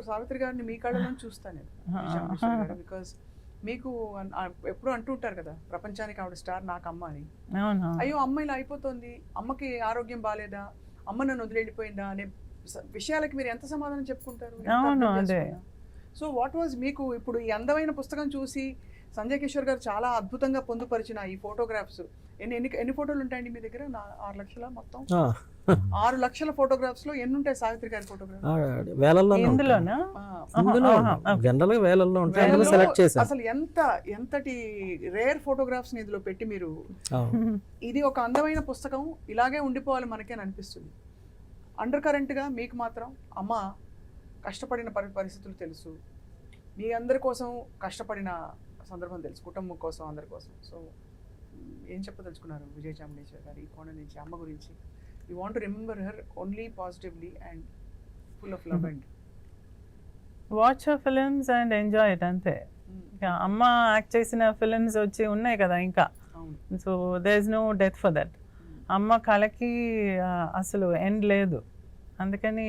సావిత్రి గారిని మీ కళ్ళలో చూస్తాను నేను. బికాస్ మీకు ఎప్పుడు అంటూ ఉంటారు కదా ప్రపంచానికి ఆవిడ స్టార్ నాకు అమ్మ అని. అవును అయ్యో అమ్మ ఇలా అయిపోతుంది. అమ్మకి ఆరోగ్యం బాగాలేదా అమ్మ నన్ను వదిలేళ్ళిపోయిందా? అనే విషయాలకి మీరు ఎంత సమాధానం చెప్పుకుంటారు. సో వాట్ వాజ్ మీకు ఇప్పుడు ఈ అందమైన పుస్తకం చూసి సంజయ్ కిషోర్ గారు చాలా అద్భుతంగా పొందుపరిచిన ఈ ఫోటోగ్రాఫ్స్ ఎన్ని ఎన్ని ఎన్ని ఫోటోలు ఉంటాయండి మీ దగ్గర? నా- ఆరు లక్షల మొత్తం? ఆ, ఆరు లక్షల ఫోటోగ్రాఫ్స్లో ఎన్ని ఉంటాయి సావిత్రి గారి ఫోటోగ్రాఫ్ ఆ, వేలల్లోనే ఉంటాయి. ఇందులోనా? ఇందులో. జనరల్గా వేలల్లో ఉంటాయి. అందులో సెలెక్ట్ అసలు ఎంత ఎంతటి రేర్ ఫోటోగ్రాఫ్స్ని ఇందులో పెట్టి మీరు. ఇది ఒక అందమైన పుస్తకం ఇలాగే ఉండిపోవాలి మనకే అని అనిపిస్తుంది. అండర్ కరెంట్గా మీకు మాత్రం అమ్మ కష్టపడిన పరి పరిస్థితులు తెలుసు. మీ అందరి కోసం కష్టపడిన సందర్భం తెలుసు. కుటుంబం కోసం అందరి కోసం. సో ఏం చెప్పదలుచుకున్నారు విజయ్ చాముండేశ్వర్ గారు ఈ కోణం నుంచి అమ్మ గురించి? You want to remember her only positively and full of love and watch films and enjoy it అంతే. ఇక అమ్మ యాక్ట్ చేసిన ఫిలిమ్స్ వచ్చి ఉన్నాయి కదా ఇంకా. So there is no death for that అమ్మ కళకి అసలు ఎండ్ లేదు. అందుకని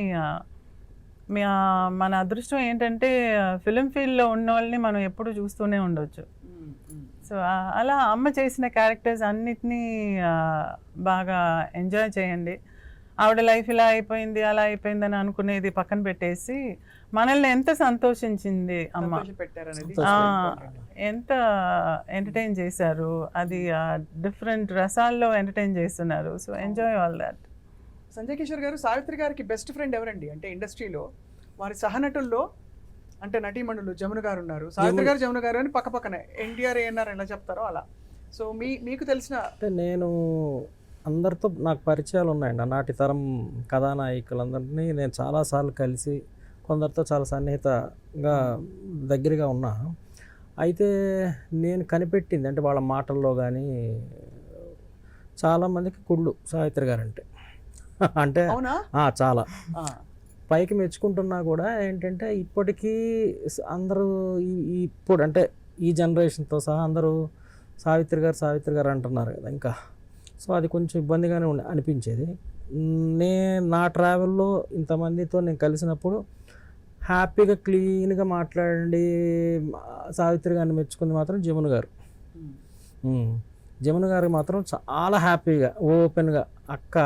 మన అదృష్టం ఏంటంటే ఫిలిం ఫీల్డ్లో ఉన్న వాళ్ళని మనం ఎప్పుడు చూస్తూనే ఉండొచ్చు. సో అలా అమ్మ చేసిన క్యారెక్టర్స్ అన్నిటినీ బాగా ఎంజాయ్ చేయండి. ఆవిడ లైఫ్ ఇలా అయిపోయింది అలా అయిపోయింది అని అనుకునేది పక్కన పెట్టేసి మనల్ని ఎంత సంతోషించింది అమ్మ. ఎంత ఎంటర్టైన్ చేశారు అది డిఫరెంట్ రసాల్లో ఎంటర్టైన్ చేస్తున్నారు. So enjoy all that Sanjay Kishore గారు సావిత్రి గారికి బెస్ట్ ఫ్రెండ్ ఎవరండి? అంటే ఇండస్ట్రీలో వారి సహనటుల్లో అంటే నటీమణులు జమున గారు ఉన్నారు సావిత్రి గారు జమున గారు అని పక్క పక్కనే ఎన్టీఆర్ ఏఎన్ఆర్ ఎలా చెప్తారో అలా. సో మీ మీకు తెలిసిన అంటే నేను అందరితో నాకు పరిచయాలు ఉన్నాయండి. నాటి తరం కథానాయకులందరినీ నేను చాలాసార్లు కలిసి కొందరితో చాలా సన్నిహితంగా దగ్గరగా ఉన్నా. అయితే నేను కనిపెట్టింది అంటే వాళ్ళ మాటల్లో కానీ చాలామందికి కుళ్ళు సావిత్రి గారు అంటే అంటే అవునా? ఆ, చాలా. పైకి మెచ్చుకుంటున్నా కూడా ఏంటంటే ఇప్పటికీ అందరూ ఇప్పుడు అంటే ఈ జనరేషన్తో సహా అందరూ సావిత్రి గారు సావిత్రి గారు అంటున్నారు కదా ఇంకా. సో అది కొంచెం ఇబ్బందిగానే ఉండి అనిపించేది. నే నా ట్రావెల్లో ఇంతమందితో నేను కలిసినప్పుడు హ్యాపీగా క్లీన్గా మాట్లాడండి సావిత్రి గారిని మెచ్చుకుంది మాత్రం జమున గారు. జమున గారు మాత్రం చాలా హ్యాపీగా ఓపెన్గా అక్క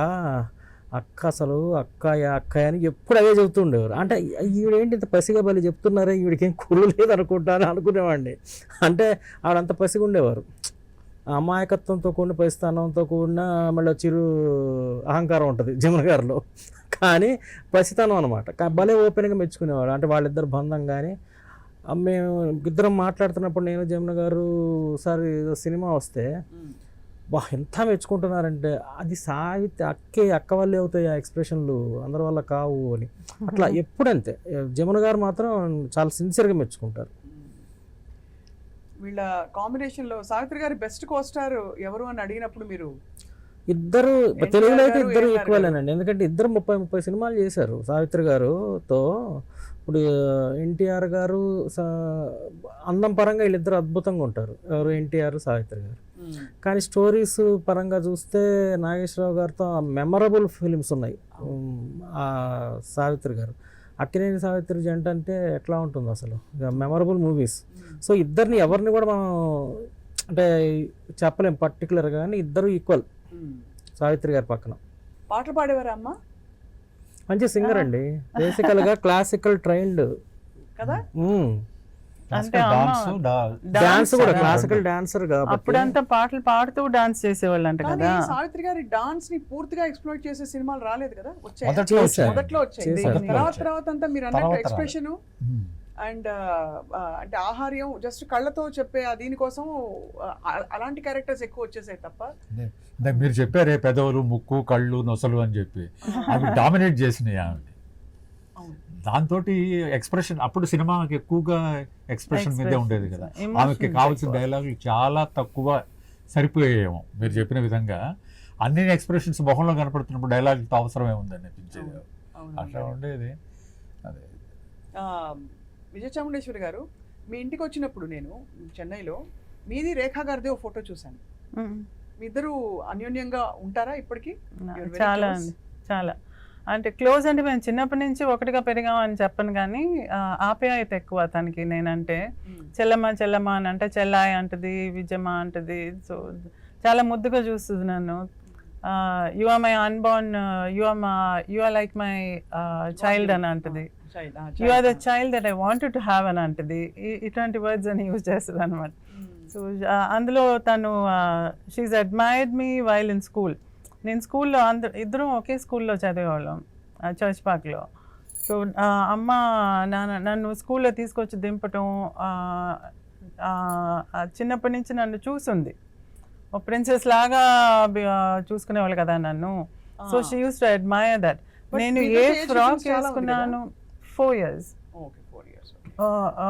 అక్క అసలు అక్కయ్య అక్కయ్య అని ఎప్పుడు అవే చెబుతూ ఉండేవారు. అంటే ఈవిడేంటి ఇంత పసిగా బలి చెప్తున్నారే? ఈవిడికి ఏం కుళ్ళు లేదు అనుకుంటా అనుకునేవాడిని. అంటే ఆవిడంత పసిగా ఉండేవారు. అమాయకత్వంతో కూడిన పసితనంతో కూడిన మళ్ళీ చిరు అహంకారం ఉంటుంది జమున గారిలో. కానీ పసితనం అనమాట భలే ఓపెన్గా మెచ్చుకునేవాడు అంటే వాళ్ళిద్దరు బంధం కానీ మేము ఇద్దరం మాట్లాడుతున్నప్పుడు నేను జమున గారు సార్ సినిమా వస్తే బా ఎంత మెచ్చుకుంటున్నారంటే అది సాగితే అక్కే అక్క వల్లే అవుతాయి ఆ ఎక్స్ప్రెషన్లు అందరి వల్ల కావు అని. అట్లా ఎప్పుడంతే జమున గారు మాత్రం చాలా సిన్సియర్గా మెచ్చుకుంటారు. వీళ్ళ కాంబినేషన్లో సావిత్రి గారి బెస్ట్ కోస్టార్ ఎవరు అని అడిగినప్పుడు మీరు ఇద్దరు తెలుగులో అయితే ఇద్దరు ఈక్వలేనండి ఎందుకంటే ఇద్దరు ముప్పై ముప్పై సినిమాలు చేశారు సావిత్రి గారుతో. ఇప్పుడు ఎన్టీఆర్ గారు అందం పరంగా వీళ్ళిద్దరు అద్భుతంగా ఉంటారు. ఎవరు? ఎన్టీఆర్ సావిత్రి గారు. కానీ స్టోరీస్ పరంగా చూస్తే నాగేశ్వరరావు గారితో మెమరబుల్ ఫిలిమ్స్ ఉన్నాయి. సావిత్రి గారు. అక్కినేని సావిత్రి జంట అంటే ఎట్లా ఉంటుంది అసలు? Memorable movies. సో ఇద్దరిని ఎవరిని కూడా మనం అంటే చెప్పలేం పర్టికులర్ కానీ ఇద్దరు ఈక్వల్. సావిత్రి గారి పక్కన. పాటలు పాడేవారా అమ్మ? మంచి సింగర్ అండి. బేసికల్గా క్లాసికల్ ట్రైన్డ్ కదా? అంటే డాన్స్ కూడా. క్లాసికల్ డాన్సర్ అప్పుడంతా పాటలు పాడుతూ డాన్స్ చేసేవాళ్ళంట కానీ కదా. సావిత్రి గారి డాన్స్ని పూర్తిగా ఎక్స్ప్లోర్ చేసే సినిమాలు రాలేదు కదా? వచ్చాయి. మొదట్లో వచ్చాయి. తర్వాత. తర్వాత అంతా మీరు అన్నట్టు ఎక్స్ప్రెషన్ అండ్ అంటే ఆహార్యం జస్ట్ కళ్ళతో చెప్పే దీనికోసం అలాంటి క్యారెక్టర్స్ ఎక్కువ వచ్చేసాయి తప్ప. మీరు చెప్పారే పెదవులు ముక్కు కళ్ళు నొసలు అని చెప్పి. అవి డామినేట్ చేసినాయి ఆమె. దాంతో ఎక్స్ప్రెషన్ అప్పుడు సినిమాకి ఎక్కువగా ఎక్స్ప్రెషన్ మీదే ఉండేది కదా. ఆమెకి కావాల్సిన. డైలాగులు చాలా తక్కువ సరిపోయేమో. మీరు చెప్పిన విధంగా అన్ని ఎక్స్ప్రెషన్స్ మొహంలో కనపడుతున్నప్పుడు డైలాగులతో అవసరం ఏముంది అనిపించేది. అట్లా ఉండేది. అదే. ఆ, విజయ చాముండేశ్వరి గారు మీ ఇంటికి వచ్చినప్పుడు నేను చెన్నైలో మీది రేఖా గారిది ఓ ఫోటో చూశాను. మీ ఇద్దరు అన్యోన్యంగా ఉంటారా ఇప్పటికీ? చాలా. అండి చాలా. అంటే క్లోజ్ అంటే మేము చిన్నప్పటి నుంచి ఒకటిగా పెరిగామని చెప్పను కానీ ఆ, ఆప్యాయత ఎక్కువ తనకి నేనంటే. చెల్లమ్మ చెల్లమ్మ అని అంటే చెల్లాయి అంటది విజయమ్మ అంటది సో చాలా ముద్దుగా చూస్తుంది నన్ను. You are my unborn you are ma you are like my child అని అంటది. You are the child that I wanted to have అని అంటది. ఇట్లాంటి వర్డ్స్ అని యూజ్ చేస్తుంది అనమాట సో అందులో తను she admired me while in school నేను స్కూల్లో అంద ఇద్దరం ఒకే స్కూల్లో చదివేవాళ్ళం చర్చ్ పార్క్లో సో అమ్మ నాన్న నన్ను స్కూల్లో తీసుకొచ్చి దింపటం చిన్నప్పటి నుంచి నన్ను చూసుంది. ఒక ప్రిన్సెస్ లాగా చూసుకునేవాళ్ళు కదా నన్ను. So she use to admire that నేను ఏ ఫ్రాక్? వేసుకున్నాను four years okay four years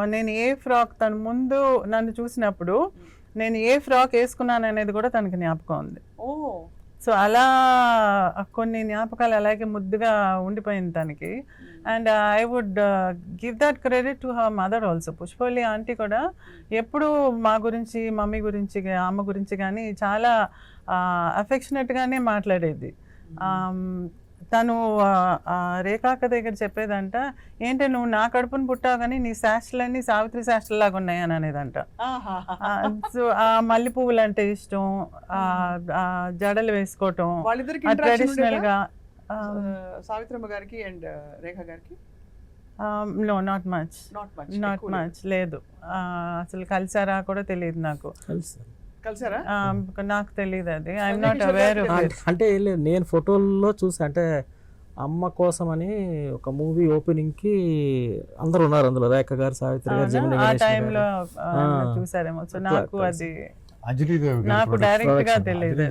నేను ఏ ఫ్రాక్ తను ముందు నన్ను చూసినప్పుడు నేను ఏ ఫ్రాక్ వేసుకున్నాను అనేది కూడా తనకి జ్ఞాపకం ఉంది. ఓ. సో అలా కొన్ని జ్ఞాపకాలు అలాగే ముద్దుగా ఉండిపోయింది తనకి. And I would give that credit to her mother also. Pushpalli aunty కూడా ఎప్పుడు మా గురించి మమ్మీ గురించి అమ్మ గురించి కానీ చాలా అఫెక్షనేట్గానే మాట్లాడేది. Um, తను రేఖాక దగ్గర చెప్పేదంట ఏంటి నువ్వు నా కడుపును పుట్టావు కానీ నీ శాస్త్రలన్నీ సావిత్రి శాస్త్రలాగా ఉన్నాయి అని అనేదంట. సో ఆ మల్లె పువ్వులు అంటే ఇష్టం ఆ, ఆ జడలు వేసుకోవటం వాళ్ళిద్దరికి ట్రెడిషనల్గా సావిత్రమ్మ గారికి అండ్ రేఖ గారికి? No not much not much not much లేదు. అసలు కలిసారా కూడా తెలియదు నాకు. కలిసారా? నాకు తెలియదు అది. ఐఎమ్ నాట్ అవేర్ అంటే- అంటే ఏం లేదు నేను ఫోటోల్లో చూసి అంటే అమ్మ కోసం అని ఒక మూవీ ఓపెనింగ్కి అందరు ఉన్నారు అందులో. రేఖ గారు సావిత్రి గారు జమిని ఆ టైంలో. చూసారేమో. సో నాకు. అది నాకు. డైరెక్ట్గా. తెలియదు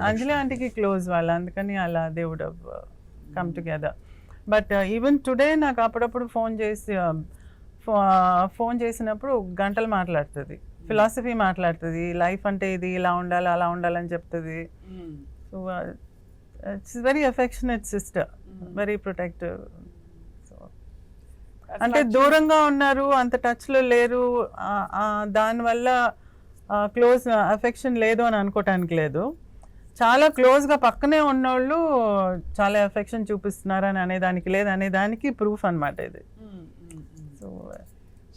అంజలి ఆంటీకి క్లోజ్ వాళ్ళు అందుకని అలా they would come together but even today నాకు అప్పుడప్పుడు ఫోన్ చేసి ఫోన్ చేసినప్పుడు గంటలు మాట్లాడుతుంది. ఫిలాసఫీ మాట్లాడుతుంది. లైఫ్ అంటే ఇది ఇలా ఉండాలి అలా ఉండాలని చెప్తుంది. So it's very affectionate sister very protective అంటే దూరంగా ఉన్నారు అంత టచ్లో లేరు దానివల్ల క్లోజ్ అఫెక్షన్ లేదు అని అనుకోవటానికి లేదు. చాలా క్లోజ్గా పక్కనే ఉన్నోళ్ళు చాలా అఫెక్షన్ చూపిస్తున్నారని అనేదానికి లేదు అనేదానికి ప్రూఫ్ అన్నమాట ఇది. సో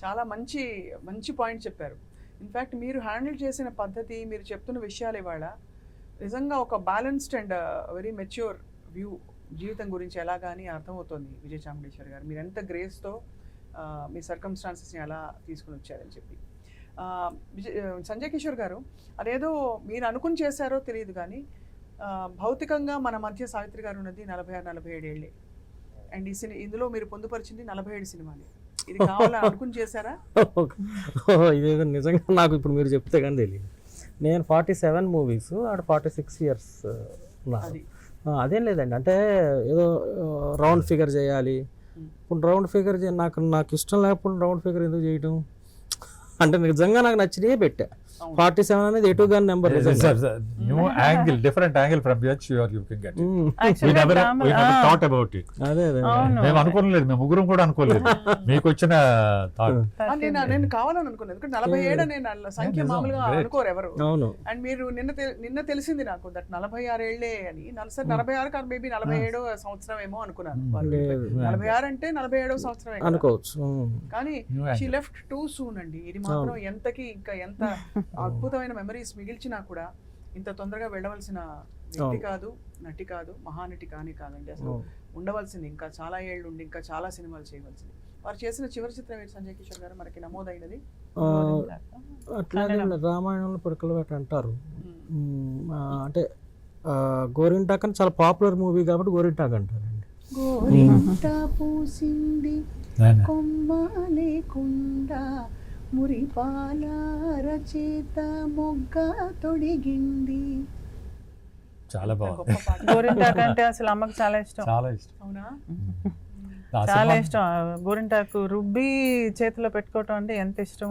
చాలా మంచి మంచి పాయింట్ చెప్పారు. ఇన్ఫ్యాక్ట్ మీరు హ్యాండిల్ చేసిన పద్ధతి మీరు చెప్తున్న విషయాలు ఇవాళ నిజంగా ఒక balanced and very mature view జీవితం గురించి ఎలా కానీ అర్థమవుతుంది విజయ్ చాముండేశ్వర్ గారు. మీరు ఎంత గ్రేస్తో uh, మీ సర్కమ్స్టాన్సెస్ని ఎలా తీసుకుని వచ్చారని చెప్పి. Uh, విజయ్ uh, సంజయ్ కిషోర్ గారు అదేదో మీరు అనుకుని చేశారో తెలియదు కానీ భౌతికంగా మన మధ్య సావిత్రి గారు ఉన్నది నలభై ఆరు నలభై ఏడు ఏళ్ళే. అండ్ ఈ సిని ఇందులో మీరు పొందుపరిచింది నలభై ఏడు సినిమాలే. ఇది కావాలని అనుకుని చేశారా? ఇదేదో నిజంగా నాకు ఇప్పుడు మీరు చెప్తే కానీ తెలియదు. నేను ఫార్టీ సెవెన్ మూవీస్ ఆడ ఫార్టీ సిక్స్ ఇయర్స్ ఉన్నారు అది. లేదండి. అంటే ఏదో రౌండ్ ఫిగర్ చేయాలి. ఇప్పుడు రౌండ్ ఫిగర్ నాకు నాకు ఇష్టం లేకపోతే రౌండ్ ఫిగర్ ఎందుకు చేయటం? అంటే నిజంగా నాకు నచ్చినవి పెట్టా. ఫార్టీ సెవెన్ అనేది ఎటు గాని number new angle different angle from which you are you can get Actually, Brahman- ah, thought about it అదే అదే. మేము అనుకోలేదు మేము ముగ్గురం కూడా అనుకోలేదు. మీకు వచ్చిన థాట్ ఆ, నేను నేను కావాలని అనుకున్నాను ఎందుకంటే నలభై ఏడు నేను సంఖ్య మామూలుగా. అనుకోరు ఎవరు. అవును. అండ్ మీరు నిన్న నిన్న తెలిసింది నాకు దట్ నలభై ఆరు ఏళ్ళే అని. నలసరి నలభై ఆరు కాదు మేబీ నలభై ఏడో సంవత్సరం ఏమో అనుకున్నాను. Hmm. నలభై ఆరు అంటే నలభై ఏడో సంవత్సరమే. అనుకోవచ్చు. కానీ షీ. లెఫ్ట్ టూ సూన్ అండి. ఇది మాత్రం ఎంతకి ఇంకా ఎంత అద్భుతమైన మెమరీస్ మిగిల్చినా కూడా ఇంత తొందరగా వెళ్ళవలసిన వ్యక్తి. కాదు నటి కాదు మహానటి కానీ కాదండి. అసలు. ఉండవలసింది. ఇంకా చాలా ఏళ్ళు ఉండి ఇంకా చాలా సినిమాలు చేయవలసింది. వారు చేసిన చివరి చిత్రం ఏంటి సంజయ్ కిషోర్ గారు? మనకి నమోదైనది. అట్లాగే. రామాయణంలో పిడకలు పెట్ట అంటారు. అంటే గోరింటాక్ అని చాలా పాపులర్ మూవీ కాబట్టి గోరింటాక్ అంటారండి. గోరింట పూసింది కొమ్మ లేకుండా మురిపాల రచేత మొగ్గ తొడిగింది. చాలా బాగుంది. గోరింటాకు అంటే అసలు అమ్మకి చాలా ఇష్టం. చాలా ఇష్టం. అవునా? చాలా ఇష్టం. గోరింటాకు రుబ్బి చేతిలో పెట్టుకోవటం అంటే ఎంత ఇష్టం